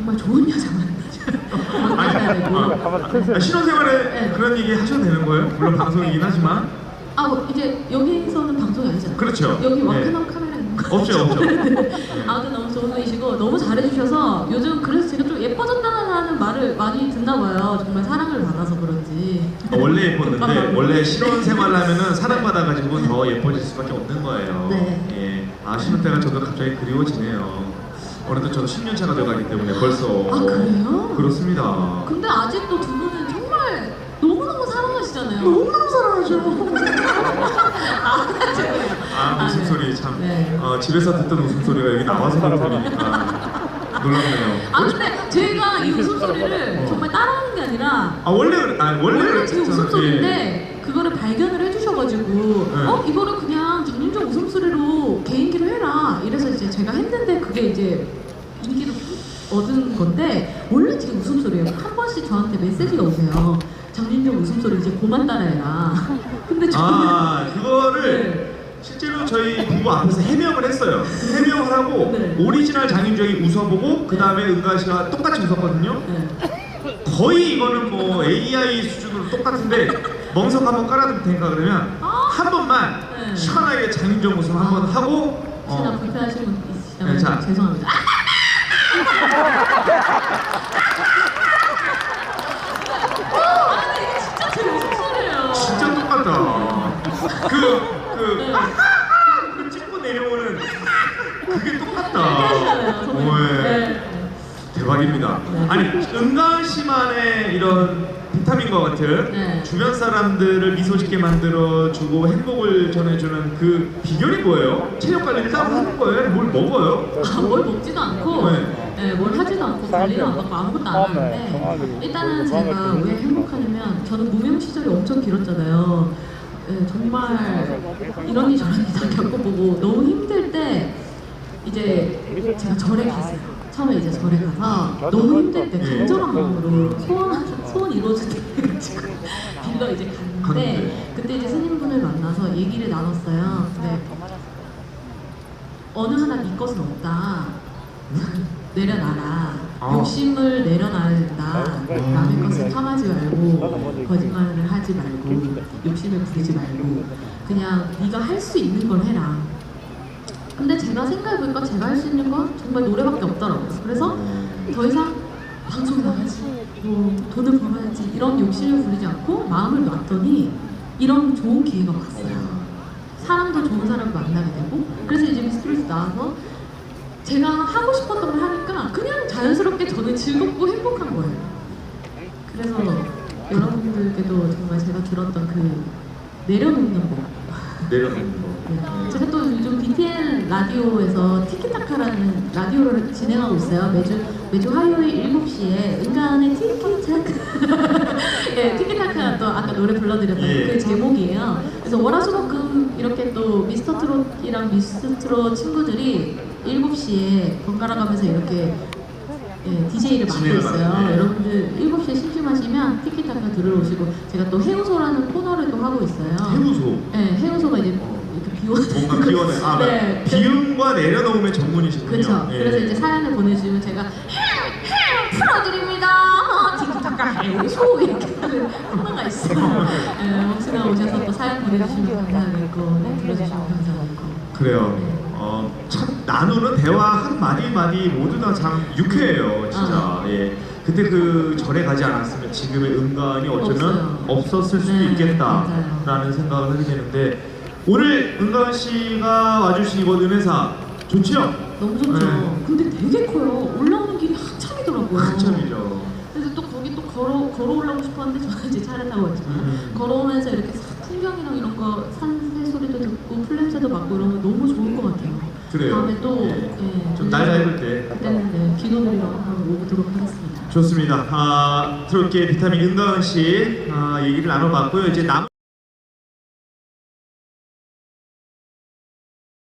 정말 좋은 여자 만나셔야 되고 아, 신혼생활에 네. 그런 얘기 하셔도 되는 거예요? 물론 방송이긴 하지만 아 뭐, 이제 여기서는 방송이 아니잖아요. 그렇죠. 여기 네. 와크나무 카메라 있는 거. 없죠 없죠. 아무튼 너무 좋은 분이시고 너무 잘해주셔서 요즘 그래서 제가 좀 예뻐졌다는 말을 많이 듣나 봐요. 정말 사랑을 받아서 그런지. 아, 원래 예뻤는데 원래 신혼생활 하면은 사랑받아가지고 더 예뻐질 수밖에 없는 거예요. 네. 예. 아 신혼 때가 저도 갑자기 그리워지네요. 어느덧 저도 10년 차가 돼가기 때문에 벌써. 아, 그래요? 그렇습니다. 근데 아직도 두 분은 정말 너무너무 사랑하시잖아요. 너무너무 사랑하죠. 아 아, 웃음소리 네. 참. 네. 어, 집에서 듣던 웃음소리가 여기 나와서 그런 소리니까 놀랍네요. 아 근데 제가 이 웃음소리를 정말 따라하는 게 아니라 아 원래 그래- 아 원래 원래 제 그랬잖아. 예. 웃음소리인데 그거를 발견을 네. 어 이거를 그냥 전인적 웃음소리로 개인기로 해라 이래서 이제 제가 했는데 그게 이제 인기를 얻은 건데 원래 제 웃음소리예요 한 번씩 저한테 메시지가 오세요 장윤정 웃음소리 이제 그만 따라해라 근데 저는 아 그거를 네. 실제로 저희 부부 앞에서 해명을 했어요. 해명을 하고 네. 오리지널 장윤정이 웃어보고 그 다음에 은가 씨가 똑같이 웃었거든요. 네. 거의 이거는 뭐 AI 수준으로 똑같은데 멍석 한번 깔아둘 테니까 그러면 아. 한 번만 네. 시원하게 장윤정 웃음 한번 아. 하고 혹시나 어, 불편하신 분 있으시다면 네, 자. 죄송합니다 아! 아, 이게 진짜 제 진짜 똑같다. 그, 네. 그, 그 찍고 내려오는 그게 똑같다. 하시잖아요 어, 선배님 예. 네. 대박입니다. 네. 아니 은가은 씨만의 이런 비타민과 같은 네. 주변 사람들을 미소 짓게 만들어 주고 행복을 전해주는 그 비결이 뭐예요? 체력 관리를 따로 하는 거예요? 뭘 먹어요? 아, 뭘 먹지도 않고, 네. 네, 뭘 하지도 않고, 관리도 안 받고 아무것도 안 하는데, 일단은 제가 왜 행복하냐면, 저는 무명 시절이 엄청 길었잖아요. 네, 정말 이런니 저런니 다 겪어보고, 너무 힘들 때, 이제 제가 절에 갔어요. 처음에 이제 절에 가서 너무 힘들 때 간절한 마음으로 소원 소원 이루어질 때 해가지고 빌러 이제 갔는데. 그때 이제 스님분을 만나서 얘기를 나눴어요. 근데 어느 하나 네 것은 없다. 내려놔라. 아. 욕심을 내려놔야 된다. 남의 것을 탐하지 말고 거짓말을 하지 말고 욕심을 부리지 말고 그냥 네가 할 수 있는 걸 해라. 근데 제가 생각해보니까 제가 할 수 있는 건 정말 노래밖에 없더라고요. 그래서 더 이상 방송 나가지, 뭐 돈을 벌어야지 이런 욕심을 부리지 않고 마음을 놨더니 이런 좋은 기회가 왔어요. 사람도 좋은 사람을 만나게 되고 그래서 이제 미스트롯이 나와서 제가 하고 싶었던 걸 하니까 그냥 자연스럽게 저는 즐겁고 행복한 거예요. 그래서 여러분들께도 정말 제가 들었던 그 내려놓는 법 내려놓는 거. 네. 제가 또 라디오에서 티키타카라는 라디오를 진행하고 있어요. 매주 매주 화요일 7시에 은간의 티키타카 예, 티키타카 또 아까 노래 불러드렸던 예. 그 제목이에요. 그래서 월화수목금 이렇게 또 미스터 트롯이랑 미스터 트롯 친구들이 7시에 번갈아 가면서 이렇게 예, DJ를 맡고 있어요. 네. 여러분들 7시에 심심하시면 티키타카 들어오시고 제가 또 해우소라는 코너를 또 하고 있어요. 해무소. 네, 해우소가 이제 뭔가 비워내. 아, 네. 비움과 내려놓음의 전문이시군요. 그렇죠. 예. 그래서 이제 사연을 보내주시면 제가 해 풀어드립니다. 티키타카 해우소 이렇게 하는 코너가 있어요. 네, 혹시나 오셔서 또 사연 보내주시면 감사하겠고 네, 들어주시면 감사하겠고 그래요. 네. 어, 참 나누는 대화 한 마디 마디 모두 다 참 유쾌해요, 진짜. 아. 예. 그때 그 절에 가지 않았으면 지금의 음간이 어쩌면 없어요. 없었을 수도 네, 있겠다라는 맞아요. 생각을 하게 되는데 오늘 은간 씨가 와주신 이번 은혜사 좋지요? 너무 좋죠. 네. 근데 되게 커요. 올라오는 길이 한참이더라고요. 한참이죠. 그래서 또 거기 또 걸어 걸어 올라오고 싶었는데 저는 이제 차를 타고 왔지만 음. 걸어오면서 이렇게 싹 풍경이랑 이런 거 산새 소리도 듣고 풀냄새도 맡고 거 너무 좋을 것 같아요. 그래요. 다음에 또 예. 예, 좀 날라 입을 때 그때는 네, 기도드리러 한번 오도록 하겠습니다. 좋습니다. 아, 트롯계 비타민 은가은 씨 아, 얘기를 나눠봤고요. 이제 남